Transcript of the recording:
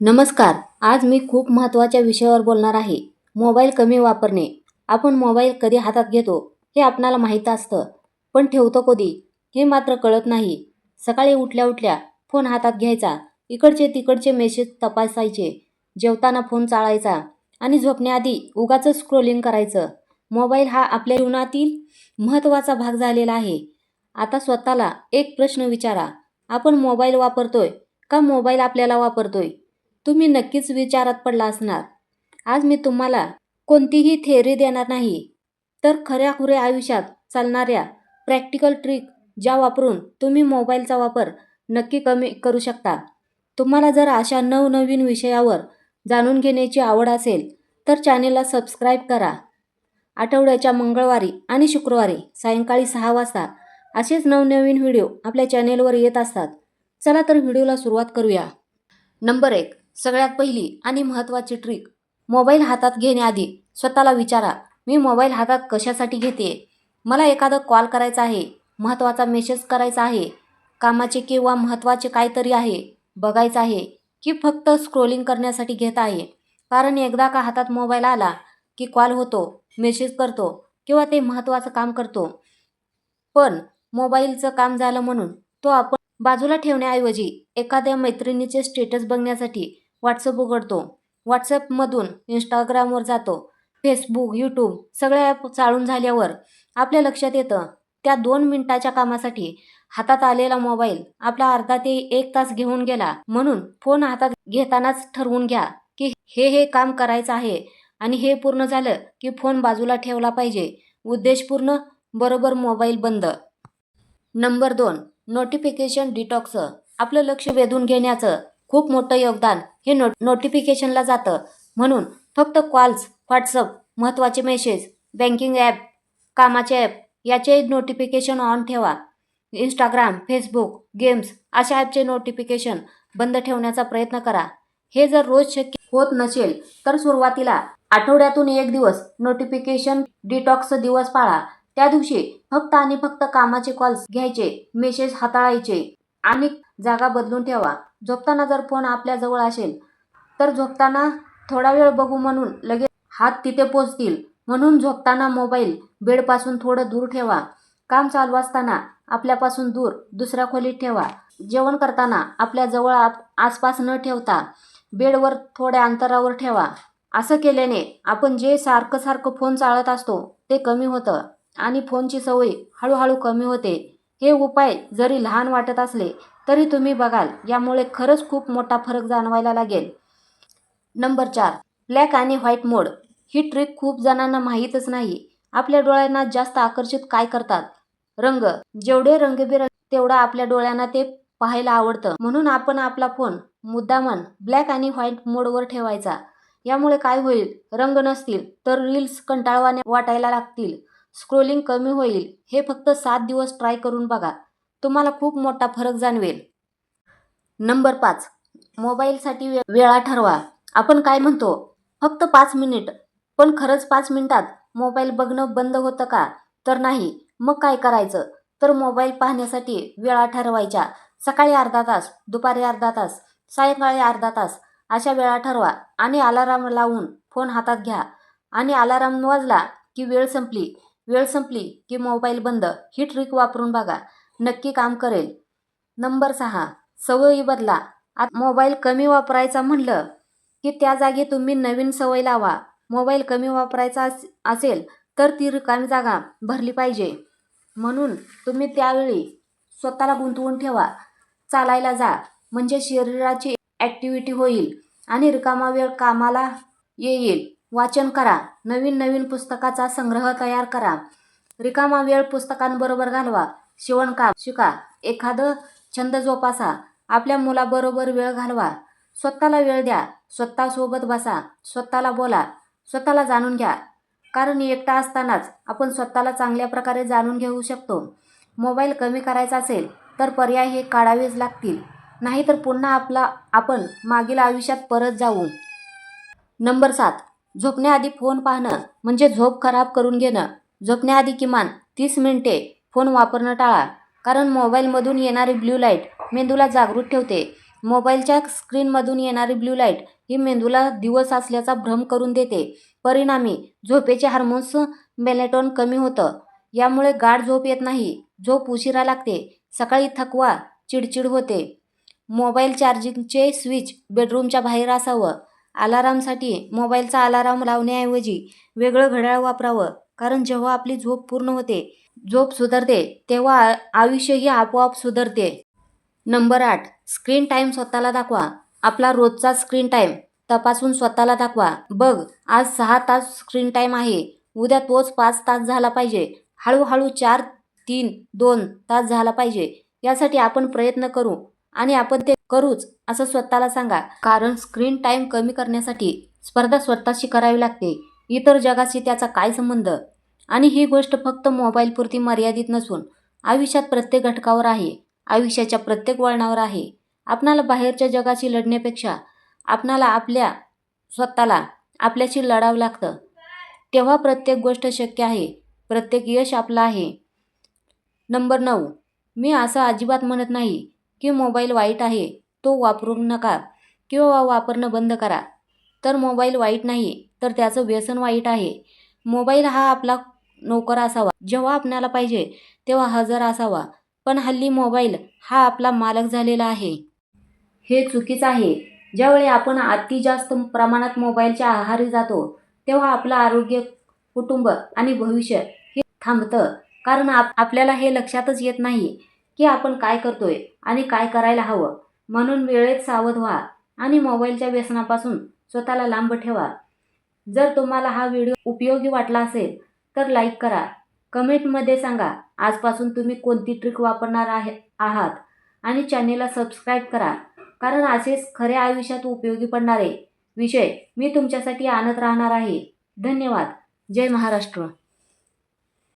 नमस्कार आज मी खूप महत्त्वाच्या विषयावर बोलणार आहे. मोबाईल कमी वापरणे. आपण मोबाईल कधी हातात घेतो हे आपणाला माहीत असतं. पण ठेवतो कधी? हे मात्र कळत नाही. सकाळी उठल्या उठल्या फोन हातात घ्यायचा. इकडचे तिकडचे मेसेज तपासायचे. जेवताना फोन चाळायचा. आणि झोपण्याआधी उगाच स्क्रोलिंग करायचं. मोबाईल हा आपल्या जीवनातील महत्त्वाचा भाग झालेला आहे. आता स्वतःला एक प्रश्न विचारा. आपण मोबाईल वापरतोय का मोबाईल आपल्याला वापरतोय? तुम्ही नक्कीच विचारात पडला असणार. आज मी तुम्हाला कोणतीही थेअरी देणार नाही. तर खऱ्याखुऱ्या आयुष्यात चालणाऱ्या प्रॅक्टिकल ट्रिक ज्या वापरून तुम्ही मोबाईलचा वापर नक्की कमी करू शकता. तुम्हाला जर अशा नवनवीन विषयावर जाणून घेण्याची आवड असेल तर चॅनेलला सबस्क्राईब करा. आठवड्याच्या मंगळवारी आणि शुक्रवारी सायंकाळी सहा वाजता असेच नवनवीन व्हिडिओ आपल्या चॅनेलवर येत असतात. चला तर व्हिडिओला सुरुवात करूया. नंबर एक. सगळ्यात पहिली आणि महत्त्वाची ट्रिक मोबाईल हातात घेण्याआधी स्वतःला विचारा मी मोबाईल हातात कशासाठी घेते? मला एखादा कॉल करायचा आहे महत्त्वाचा मेसेज करायचा आहे कामाचे किंवा महत्त्वाचे काहीतरी आहे बघायचं आहे की फक्त स्क्रोलिंग करण्यासाठी घेत आहे? कारण एकदा का हातात मोबाईल आला की कॉल होतो मेसेज करतो किंवा ते महत्त्वाचं काम करतो. पण मोबाईलचं काम झालं म्हणून तो आपण बाजूला ठेवण्याऐवजी एखाद्या मैत्रिणीचे स्टेटस बघण्यासाठी व्हॉट्सअप उघडतो. व्हॉट्सअपमधून इंस्टाग्रामवर जातो. फेसबुक यूट्यूब सगळ्या ॲप चालून झाल्यावर आपल्या लक्षात येतं त्या दोन मिनिटाच्या कामासाठी हातात आलेला मोबाईल आपला अर्धा ते एक तास घेऊन गेला म्हणून फोन हातात घेतानाच ठरवून घ्या की हे हे काम करायचं आहे आणि हे पूर्ण झालं की फोन बाजूला ठेवला पाहिजे. उद्देशपूर्ण बरोबर मोबाईल बंद. नंबर दोन नोटिफिकेशन डिटॉक्स आपलं लक्ष वेधून घेण्याचं. खूप मोठं योगदान हे नो नोटिफिकेशनला जातं. म्हणून फक्त कॉल्स व्हॉट्सअप महत्त्वाचे मेसेज बँकिंग ॲप कामाचे ॲप याचे नोटिफिकेशन ऑन ठेवा. इंस्टाग्राम फेसबुक गेम्स अशा ॲपचे नोटिफिकेशन बंद ठेवण्याचा प्रयत्न करा. हे जर रोज शक्य होत नसेल तर सुरुवातीला आठवड्यातून एक दिवस नोटिफिकेशन डिटॉक्स दिवस पाळा. त्या दिवशी फक्त आणि फक्त कामाचे कॉल्स घ्यायचे मेसेज हाताळायचे आणि जागा बदलून ठेवा. झोपताना जर फोन आपल्याजवळ असेल तर झोपताना थोडा वेळ बघू म्हणून लगेच हात तिथे पोचतील. म्हणून झोपताना मोबाईल बेडपासून थोडं दूर ठेवा. काम चालू असताना आपल्यापासून दूर दुसऱ्या खोलीत ठेवा. जेवण करताना आपल्याजवळ आप आसपास न ठेवता बेडवर थोड्या अंतरावर ठेवा. असं केल्याने आपण जे सारखं सारखं फोन चाळत असतो ते कमी होतं आणि फोनची सवय हळूहळू कमी होते. हे उपाय जरी लहान वाटत असले तरी तुम्ही बघाल यामुळे खरंच खूप मोठा फरक जाणवायला लागेल. नंबर चार ब्लॅक आणि व्हाईट मोड. ही ट्रिक खूप जणांना माहीतच नाही. आपल्या डोळ्यांना जास्त आकर्षित काय करतात? रंग. जेवढे रंगबिरंग तेवढा आपल्या डोळ्यांना ते पाहायला आवडतं. म्हणून आपण आपला फोन मुद्दामन ब्लॅक आणि व्हाईट मोडवर ठेवायचा. यामुळे काय होईल? रंग नसतील तर रील्स कंटाळवाने वाटायला लागतील. स्क्रोलिंग कमी होईल. हे फक्त सात दिवस ट्राय करून बघा. तुम्हाला खूप मोठा फरक जाणवेल. नंबर पाच. मोबाईलसाठी वे वेळा ठरवा. आपण काय म्हणतो? फक्त पाच मिनिट. पण खरंच पाच मिनिटात मोबाईल बघणं बंद होतं का? तर नाही. मग काय करायचं? तर मोबाईल पाहण्यासाठी वेळा ठरवायच्या. सकाळी अर्धा तास दुपारी अर्धा तास सायंकाळी अर्धा तास अशा वेळा ठरवा आणि अलाराम लावून फोन हातात घ्या. आणि अलाराम वाजला की वेळ संपली. वेळ संपली की मोबाईल बंद. ही ट्रिक वापरून बघा. नक्की काम करेल. नंबर सहा सवयी बदला. आत मोबाईल कमी वापरायचा म्हणलं की त्या जागी तुम्ही नवीन सवय लावा. मोबाईल कमी वापरायचा अस असेल तर ती रिकामी जागा भरली पाहिजे. म्हणून तुम्ही त्यावेळी स्वतःला गुंतवून ठेवा. चालायला जा. म्हणजे शरीराची ॲक्टिव्हिटी होईल आणि रिकामा वेळ कामाला येईल. वाचन करा. नवीन नवीन पुस्तकाचा संग्रह तयार करा. रिकामा वेळ पुस्तकांबरोबर घालवा. शिवणकाम शिका एखादं छंद जोपासा आपल्या मुलाबरोबर वेळ घालवा. स्वतःला वेळ द्या स्वतःसोबत बसा स्वतःला बोला स्वतःला जाणून घ्या. कारण एकटा असतानाच आपण स्वतःला चांगल्या प्रकारे जाणून घेऊ शकतो. मोबाईल कमी करायचा असेल तर पर्याय हे काढावेच लागतील. नाहीतर पुन्हा आपला आपण मागील आयुष्यात परत जाऊ. नंबर सात झोपण्याआधी फोन पाहणं म्हणजे झोप खराब करून घेणं. झोपण्याआधी किमान तीस मिनिटे फोन वापरणं टाळा. कारण मोबाईलमधून येणारी ब्ल्यू लाइट मेंदूला जागृत ठेवते. मोबाईलच्या स्क्रीनमधून येणारी ब्ल्यू लाइट ही मेंदूला दिवस असल्याचा भ्रम करून देते. परिणामी झोपेचे हार्मोन्स मेलेटॉन कमी होतं. यामुळे गाढ झोप येत नाही. झोप उशिरा लागते. सकाळी थकवा चिडचिड होते. मोबाईल चार्जिंगचे स्विच बेडरूमच्या बाहेर असावं. अलारामसाठी मोबाईलचा अलाराम लावण्याऐवजी वेगळं घड्याळ वापरावं. कारण जेव्हा आपली झोप पूर्ण होते झोप सुधारते तेव्हा आयुष्यही आपोआप सुधारते. नंबर आठ स्क्रीन टाईम स्वतःला दाखवा. आपला रोजचा स्क्रीन टाईम तपासून स्वतःला दाखवा. बघ आज सहा तास स्क्रीन टाईम आहे. उद्या तोच पाच तास झाला पाहिजे. हळूहळू चार तीन दोन तास झाला पाहिजे. यासाठी आपण प्रयत्न करू आणि आपण ते करूच असं स्वतःला सांगा. कारण स्क्रीन टाईम कमी करण्यासाठी स्पर्धा स्वतःशी करावी लागते. इतर जगाशी त्याचा काय संबंध? आणि ही गोष्ट फक्त मोबाईलपुरती मर्यादित नसून आयुष्यात प्रत्येक घटकावर आहे आयुष्याच्या प्रत्येक वळणावर आहे. आपणाला बाहेरच्या जगाशी लढण्यापेक्षा आपणाला आपल्या स्वतःला आपल्याशी लढावं लागतं. तेव्हा प्रत्येक गोष्ट शक्य आहे प्रत्येक यश आपलं आहे. नंबर नऊ. मी असं अजिबात म्हणत नाही की मोबाईल वाईट आहे तो वापरू नका किंवा वापरणं बंद करा. तर मोबाईल वाईट नाही तर त्याचं व्यसन वाईट आहे. मोबाईल हा आपला नोकर असावा जेव्हा आपल्याला पाहिजे तेव्हा हजर असावा. पण हल्ली मोबाईल हा आपला मालक झालेला आहे. हे चुकीचं आहे. ज्यावेळी आपण अति जास्त प्रमाणात मोबाईलच्या आहारी जातो तेव्हा आपलं आरोग्य कुटुंब आणि भविष्य हे थांबतं. कारण आप आपल्याला हे लक्षातच येत नाही की आपण काय करतोय आणि काय करायला हवं. म्हणून वेळेत सावध व्हा आणि मोबाईलच्या व्यसनापासून स्वतःला लांब ठेवा. जर तुम्हाला हा व्हिडिओ उपयोगी वाटला असेल तर लाईक करा. कमेंटमध्ये सांगा आजपासून तुम्ही कोणती ट्रिक वापरणार आहे आहात? आणि चॅनेलला सबस्क्राईब करा कारण असेच खऱ्या आयुष्यात उपयोगी पडणारे विषय मी तुमच्यासाठी आणत राहणार आहे. धन्यवाद. जय महाराष्ट्र.